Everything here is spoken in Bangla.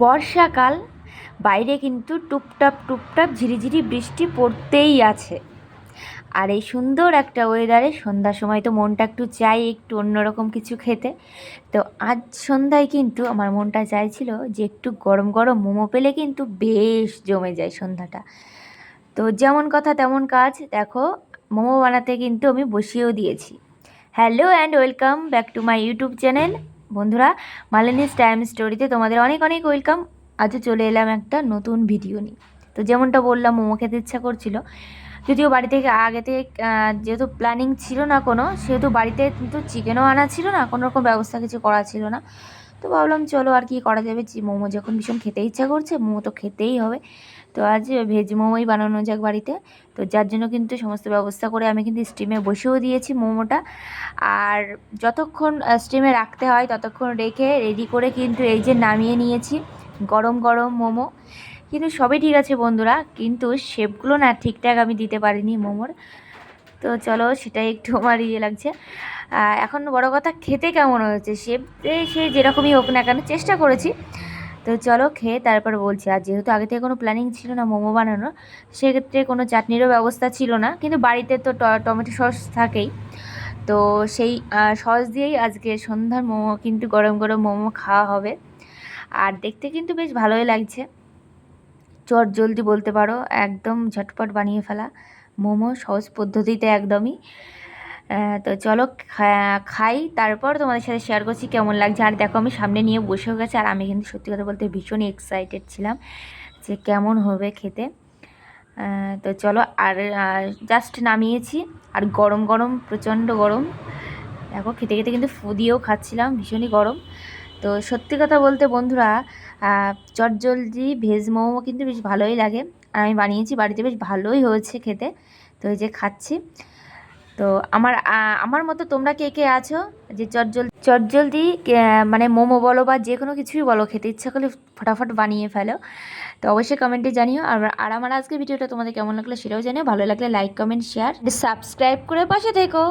বর্ষাকাল, বাইরে কিন্তু টুপটাপ টুপটাপ ঝিরিঝিরি বৃষ্টি পড়তেই আছে। আর এই সুন্দর একটা ওয়েদারে সন্ধ্যার সময় তো মনটা একটু চাই একটু অন্যরকম কিছু খেতে। তো আজ সন্ধ্যায় কিন্তু আমার মনটা চাইছিল যে একটু গরম গরম মোমো পেলে কিন্তু বেশ জমে যায় সন্ধ্যাটা। তো যেমন কথা তেমন কাজ, দেখো, মোমো বানাতে কিন্তু আমি বসিয়েও দিয়েছি। Hello and welcome back to my YouTube channel বন্ধুরা, মালিনীস টাইম স্টোরিতে তোমাদের অনেক অনেক ওয়েলকাম। আজও চলে এলাম একটা নতুন ভিডিও নিয়ে। তো যেমনটা বললাম, মোমো খেতে ইচ্ছা করছিল। যদিও বাড়ি থেকে আগে থেকে যেহেতু প্ল্যানিং ছিল না কোনো, সেহেতু বাড়িতে কিন্তু চিকেনও আনা ছিল না, কোনো রকম ব্যবস্থা কিছু করা ছিল না। তো ভাবলাম চলো আর কি করা যাবে। চি- মোমো যখন ভীষণ খেতে ইচ্ছা করছে, মোমো তো খেতেই হবে। তো আজ ভেজ মোমোই বানানো যাক বাড়িতে। তো যার জন্য কিন্তু সমস্ত ব্যবস্থা করে আমি কিন্তু স্টিমে বসেও দিয়েছি মোমোটা। আর যতক্ষণ স্টিমে রাখতে হয় ততক্ষণ রেখে রেডি করে কিন্তু এই যে নামিয়ে নিয়েছি গরম গরম মোমো। কিন্তু সবই ঠিক আছে বন্ধুরা, কিন্তু শেপগুলো না ঠিকঠাক আমি দিতে পারিনি মোমোর। তো চলো সেটাই একটু আমার ইয়ে লাগছে। এখন বড় কথা খেতে কেমন হয়েছে? সে সে যেরকমই হোক না কেন চেষ্টা করেছি। তো চলো খেয়ে তারপর বলছি, আর যেহেতু আগে থেকে কোনো প্ল্যানিং ছিল না মোমো বানানোর, সেক্ষেত্রে কোনো চাটনিরও ব্যবস্থা ছিল না। কিন্তু বাড়িতে তো টমেটো সস থাকেই। তো সেই সস দিয়েই আজকে সন্ধ্যার মোমো, কিন্তু গরম গরম মোমো খাওয়া হবে। আর দেখতে কিন্তু বেশ ভালোই লাগছে। চট জলদি বলতে পারো, একদম ঝটপট বানিয়ে ফেলা। মোমো সহজ পদ্ধতিতে একদমই। তো চলো খাই। তারপর তোমাদের সাথে শেয়ার করছি কেমন লাগছে। আর দেখো, আমি সামনে নিয়ে বসেও গেছি। আর আমি কিন্তু সত্যি কথা বলতে ভীষণ এক্সাইটেড ছিলাম যে কেমন হবে খেতে। তো চলো, আর জাস্ট নামিয়েছি। আর গরম গরম, প্রচণ্ড গরম। দেখো, খেতে খেতে কিন্তু ফু দিয়েও খাচ্ছিলাম, ভীষণই গরম। তো সত্যি কথা বলতে বন্ধুরা চটজলদি ভেজ মোমো কিন্তু বেশ ভালোই লাগে। আর আমি বানিয়েছি, বাড়িতে বেশ ভালোই হয়েছে খেতে। তো এই যে খাচ্ছি। তো আমার আমার মতো তোমরা কে কে আছো? যে চটজল চটজলদি মানে মোমো বলো বা যে কোনো কিছুই বলো, খেতে ইচ্ছা করলে ফটাফট বানিয়ে ফেলো। তো অবশ্যই কমেন্টে জানিও। আর আর আমার আজকে ভিডিওটা তোমাদের কেমন লাগল সেটাও জানিও। ভালো লাগলে লাইক কমেন্ট শেয়ার সাবস্ক্রাইব করে পাশে থেকো।